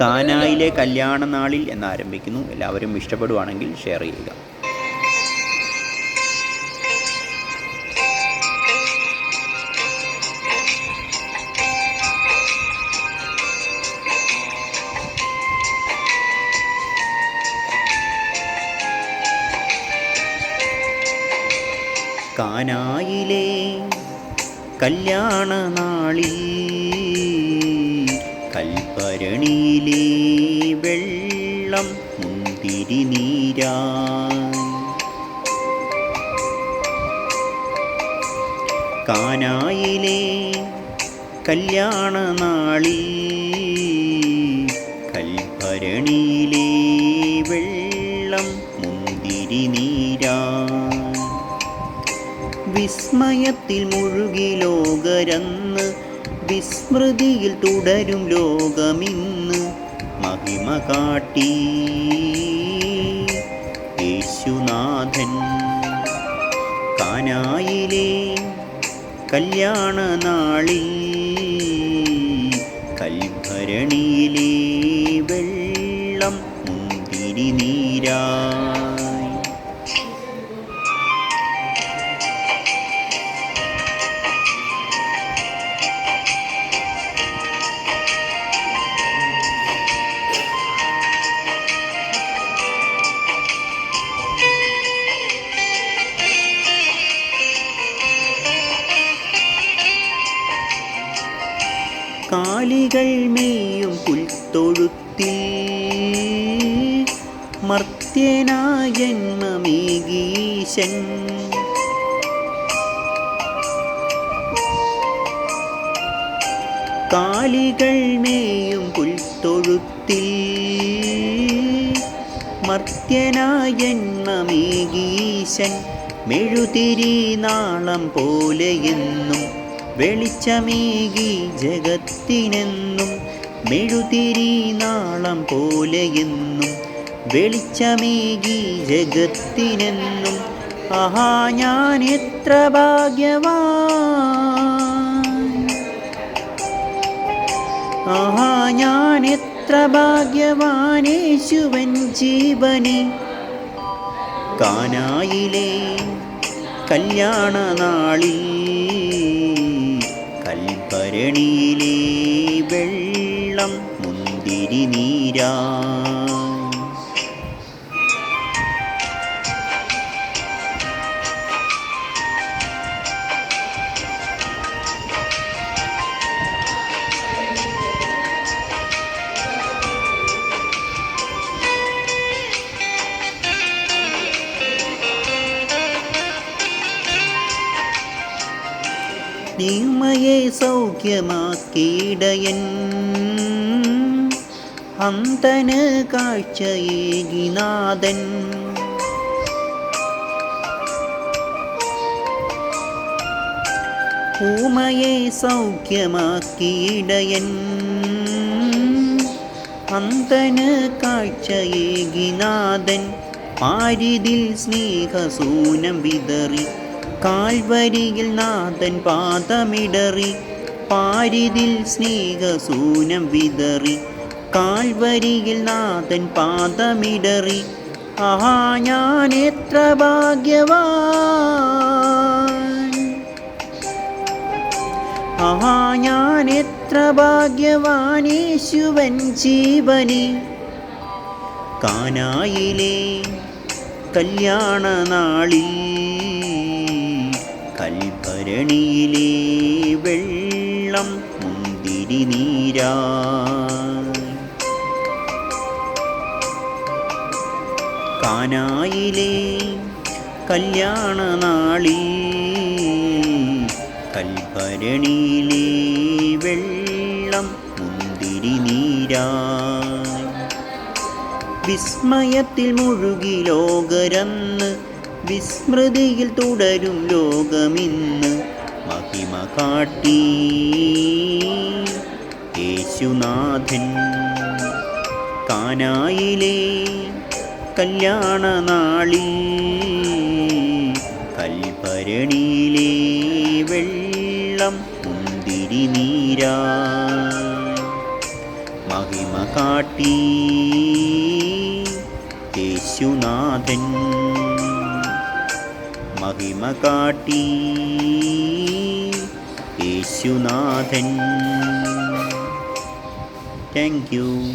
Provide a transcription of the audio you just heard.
കാനായിലെ കല്യാണ നാളിൽ എന്നാരംഭിക്കുന്നു. എല്ലാവരും ഇഷ്ടപ്പെടുവാണെങ്കിൽ ഷെയർ ചെയ്യുക. കാനായിലെ കല്യാണ നാളിൽ കൽപ്പരണിയിലെ വെള്ളം മുന്തിരി നീരായി കാനായിലെ കല്യാണ നാളി വെള്ളം മുന്തിരി നീരാ വിസ്മയത്തിൽ മുഴുകി ലോകരന്ന് വിസ്മൃതിയിൽ തുടരും ലോകമിന്ന് മഹിമ കാട്ടി. യേശുനാഥൻ കാനായിലെ കല്യാണ നാളിൽ കൽഭരണിയിലെ വെള്ളം മുന്തിരി നീരായി കാലികൾ മേയും പുൽത്തൊഴുത്തിൽ. മർത്യനായൻ ജന്മമേകീശൻ കാലികൾ മേയും പുൽത്തൊഴുത്തിൽ. മർത്യനായൻ ജന്മമേകീശൻ മെഴുതിരി നാളം പോലെയെന്നും വെളിച്ചമേകി ജഗത്തിനെന്നും മെഴുതിരി നാളം പോലെയെന്നും വെളിച്ചമേകി ജഗത്തിനെന്നും ആഹാ ഞാൻ എത്ര ഭാഗ്യവാൻ? ആഹാ ഞാൻ എത്ര ഭാഗ്യവാനേശുവൻ ജീവനെ? കാനായിലെ കല്യാണ നാളിൽ കൽഭരണിയിലെ വെള്ളം മുന്തിരി നീരായി നീമയെ സൗഖ്യമാക്കിയിടയൻ. അന്തന് കാഴ്ചയേകിനാഥൻ. ഊമയെ സൗഖ്യമാക്കിയിടയൻ. അന്തന് കാഴ്ചയേകിനാഥൻ. ആരിതിൽ സ്നേഹസൂനം വിതറി കാൽവരിയിൽ നാഥൻ പാദമിടറി പാരിതിൽ സ്നേഹസൂനം വിതറി. കാൽവരിയിൽ നാഥൻ പാദമിടറി ആഹാ ഞാൻ എത്ര ഭാഗ്യവാൻ? ആഹാ ഞാൻ എത്ര ഭാഗ്യവാൻ യേശുവൻ ജീവനെ? കാനായിലെ കല്യാണ നാളിൽ കൽഭരണിയിലെ വെള്ളം മുന്തിരി നീരാ. കാനായിലെ കല്യാണ നാളിൽ കൽഭരണിയിലെ വെള്ളം മുന്തിരി നീരാ. വിസ്മയത്തിൽ മുഴുകി ലോകരന്ന് വിസ്മൃതിയിൽ തുടരും ലോകമിന്ന് മഹിമ കാട്ടി. യേശുനാഥൻ കാനായിലെ കല്യാണ നാളിൽ വെള്ളം മുന്തിരി നീരാ. മഹിമ കാട്ടി. യേശുനാഥൻ മഹിമ കാട്ടി. യേശുനാഥൻ. Thank you